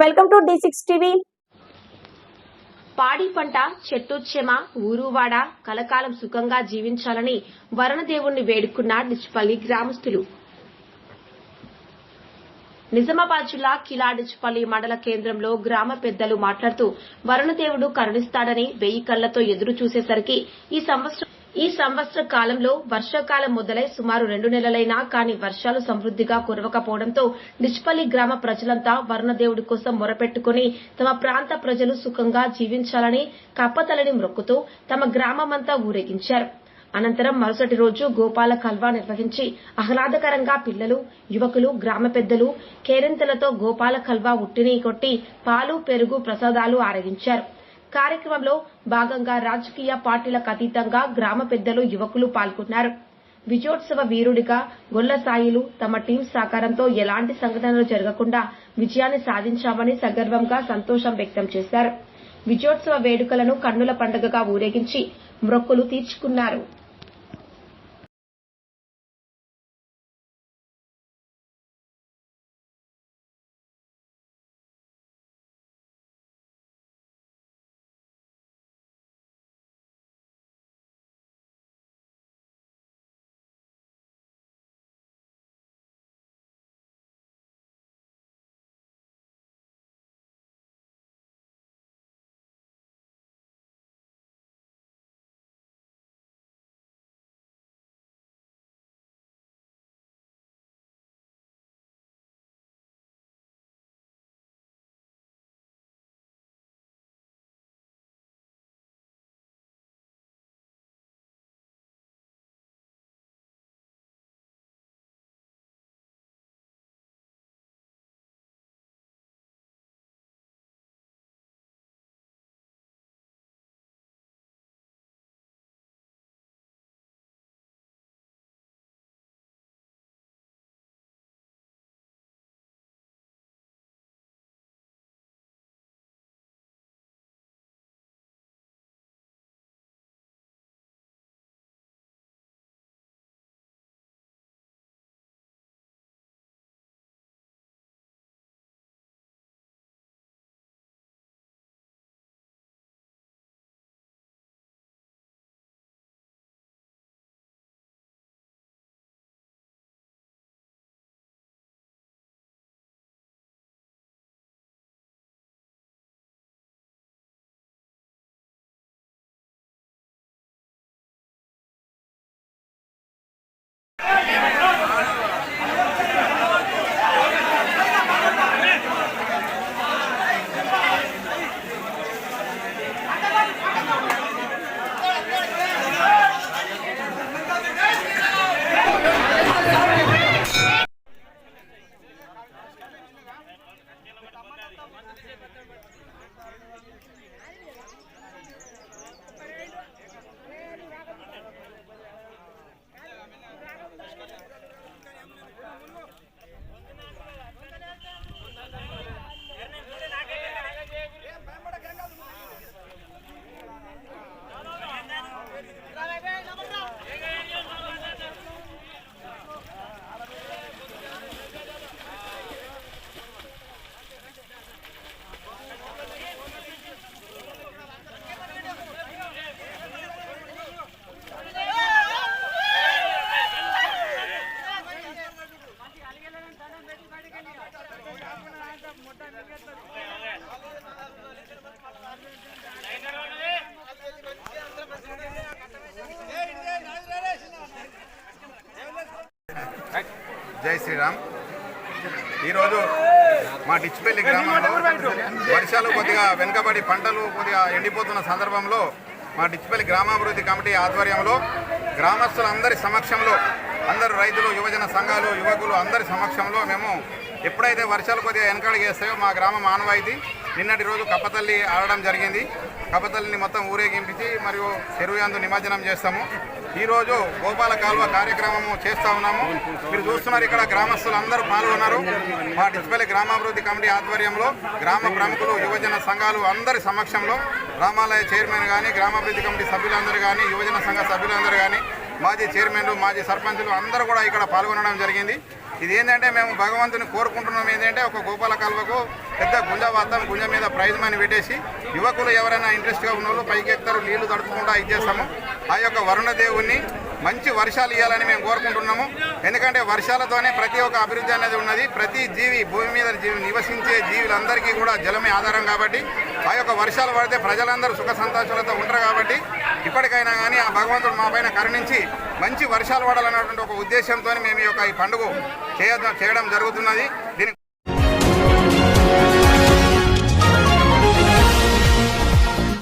Welcome to the six TV. పాడి పంట చెట్టు ఊరువాడ కలకాలం సుఖంగా జీవించాలని వరుణదేవుణ్ణి వేడుకున్న డిచ్పల్లి గ్రామస్తులు. నిజామాబాద్ జిల్లా కిలాడిచ్పల్లి మండల కేంద్రంలో గ్రామ పెద్దలు మాట్లాడుతూ వరుణదేవుడు కరుణిస్తాడని వెయ్యి కళ్ళతో ఎదురు చూసేసరికి ఈ సంవత్సరం ఈ సంవత్సర కాలంలో వర్షాకాలం మొదలై సుమారు రెండు నెలలైనా కానీ వర్షాలు సమృద్దిగా కురవకపోవడంతో డిచ్పల్లి గ్రామ ప్రజలంతా వరుణదేవుడి కోసం మొరపెట్టుకుని తమ ప్రాంత ప్రజలు సుఖంగా జీవించాలని కప్పతలని మొక్కుతూ తమ గ్రామమంతా ఊరేగించారు. అనంతరం మరుసటి రోజు గోపాల కల్వా నిర్వహించి ఆహ్లాదకరంగా పిల్లలు యువకులు గ్రామ పెద్దలు కేరింతలతో గోపాల కల్వా ఉట్టిని కొట్టి పాలు పెరుగు ప్రసాదాలు ఆరగించారు. కార్యక్రమంలో భాగంగా రాజకీయ పార్టీలకు అతీతంగా గ్రామ పెద్దలు యువకులు పాల్గొన్నారు. విజయోత్సవ వీరుడిగా గొల్ల సాయిలు తమ టీం సహకారంతో ఎలాంటి సంఘటనలు జరగకుండా విజయాన్ని సాధించామని సగర్వంగా సంతోషం వ్యక్తం చేశారు. విజయోత్సవ వేడుకలను కన్నుల పండుగగా ఊరేగించి మ్రొక్కులు తీర్చుకున్నారు. Yeah. జై శ్రీరామ్. ఈరోజు మా డిచ్పల్లి గ్రామంలో వర్షాలు కొద్దిగా వెనుకబడి పంటలు కొద్దిగా ఎండిపోతున్న సందర్భంలో మా డిచ్పల్లి గ్రామాభివృద్ధి కమిటీ ఆధ్వర్యంలో గ్రామస్తులందరి సమక్షంలో అందరు రైతులు యువజన సంఘాలు యువకులు అందరి సమక్షంలో మేము ఎప్పుడైతే వర్షాలు కొద్దిగా వెనకడికి వేస్తాయో మా గ్రామం ఆనవాయితీ నిన్నటి రోజు కప్పతల్లి ఆడడం జరిగింది. కప్పతల్లిని మొత్తం ఊరేగింపించి మరియు చెరువు నిమజ్జనం చేస్తాము. ఈరోజు గోపాల కాలువ కార్యక్రమము చేస్తా ఉన్నాము. మీరు చూస్తున్నారు ఇక్కడ గ్రామస్తులు అందరూ పాల్గొన్నారు. మా డిస్పల్లి గ్రామాభివృద్ధి కమిటీ ఆధ్వర్యంలో గ్రామ ప్రముఖులు యువజన సంఘాలు అందరి సమక్షంలో రామాలయ చైర్మన్ కానీ గ్రామాభివృద్ధి కమిటీ సభ్యులందరూ కానీ యువజన సంఘ సభ్యులందరూ కానీ మాజీ చైర్మన్లు మాజీ సర్పంచులు అందరూ కూడా ఇక్కడ పాల్గొనడం జరిగింది. ఇది ఏంటంటే మేము భగవంతుని కోరుకుంటున్నాం. ఏంటంటే ఒక గోపాల కాలువకు పెద్ద గుంజ వాతం గుంజ మీద ప్రైజ్ మనీ పెట్టేసి యువకులు ఎవరైనా ఇంట్రెస్ట్గా ఉన్న వాళ్ళు పైకి ఎక్కుతారు నీళ్ళు తడుపుకుంటా ఇచ్చేస్తాము. ఆ యొక్క వరుణ దేవుణ్ణి మంచి వర్షాలు ఇవ్వాలని మేము కోరుకుంటున్నాము. ఎందుకంటే వర్షాలతోనే ప్రతి ఒక్క అభివృద్ధి అనేది ఉన్నది. ప్రతి జీవి భూమి మీద నివసించే జీవులందరికీ కూడా జలమే ఆధారం కాబట్టి ఆ యొక్క వర్షాలు పడితే ప్రజలందరూ సుఖ సంతోషాలతో ఉంటారు కాబట్టి ఇప్పటికైనా కానీ ఆ భగవంతుడు మా పైన కరుణించి మంచి వర్షాలు పడాలన్నటువంటి ఒక ఉద్దేశంతో మేము ఈ యొక్క ఈ పండుగ చేయ చేయడం జరుగుతున్నది. దీనికి